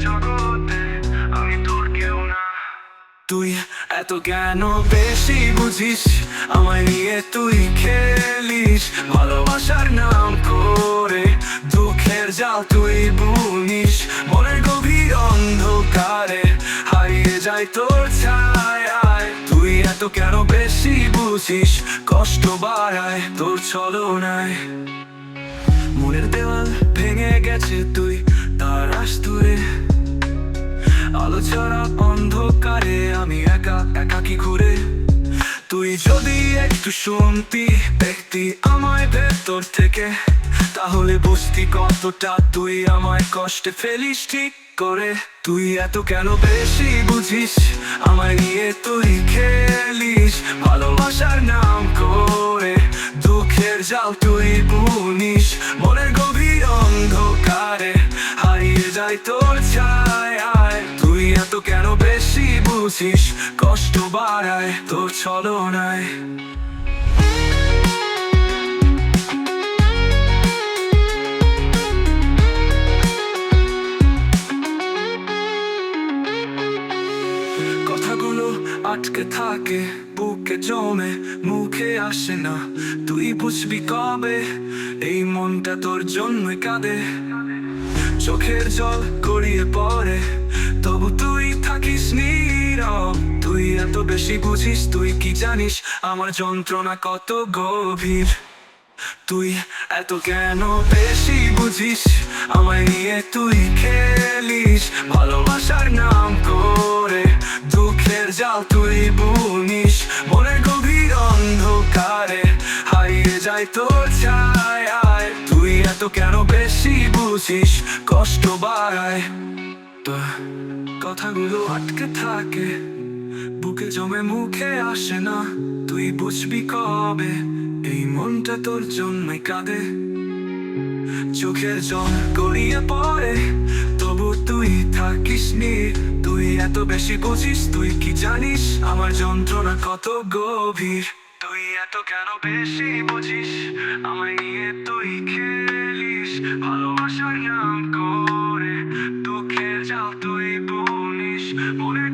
জগতে আমি তোর কেউ তুই এত কেন বেশি বুঝিস? আমায় নিয়ে তুই খেলিস? ভালোবাসার তোর ছায় তুই এত কেন বেশি বুঝিস? কষ্ট বাড়ায়, তোর ছলনায়। মনের দেওয়াল ভেঙে গেছে তুই, তার আস্তুরে। আলো ছাড়া অন্ধকারে, আমি একা একাকি ঘুরে? তুই যদি একটু শুনতি, দেখতি আমায় ভেতর থেকে। তাহলে বুঝতি কতটা তুই আমায় কষ্টে ফেলিস ঠিক করে। তুই এত কেন বেশি বুঝিস? আমায় নিয়ে তুই খেলিস। ভালোবাসার নাম করে দুঃখের জাল তুই বুনিস। মনের গভীর অন্ধকারে হারিয়ে যায় তোর ছায় তুই এত কেন বেশি বুঝিস? কষ্ট বাড়ায় তোর ছলনায়। কথাগুলো আটকে থাকে, বুকে জমে, মুখে আসে না। তুই বুঝবি কবে এই মনটা তোর জন্যই কাঁদে। চোখের জল গড়িয়ে পড়ে, তবু তুই থাকিস নীরব। তুই এত বেশি বুঝিস, তুই কি জানিস আমার যন্ত্রণা কত গভীর? তুই এত কেন বেশি বুঝিস, আমায় নিয়ে তুই খেলিস? ভালোবাসার নাম দুঃখের তুই বুনিস। মনের গভীর অন্ধকারে হারিয়ে যায় তোর ছায় তুই এত কেন বেশি বুঝিস? কষ্ট বাড়ায়। কথাগুলো আটকে থাকে। বুকে জমে মুখে আসে না। তুই বুঝবি কবে? এই মনটা তোর জন্যই কাঁদে। চোখের জল গড়িয়ে পড়ে। তবু তুই থাকিস নি এত বেশি বুঝিস? তুই কি জানিস আমার যন্ত্রণা কত গভীর? তুই এত কেন বেশি বুঝিস? আমায় নিয়ে তুই খেলিস ভালোবাসার নাম করে। দুঃখের যাও তুই বলিস মনে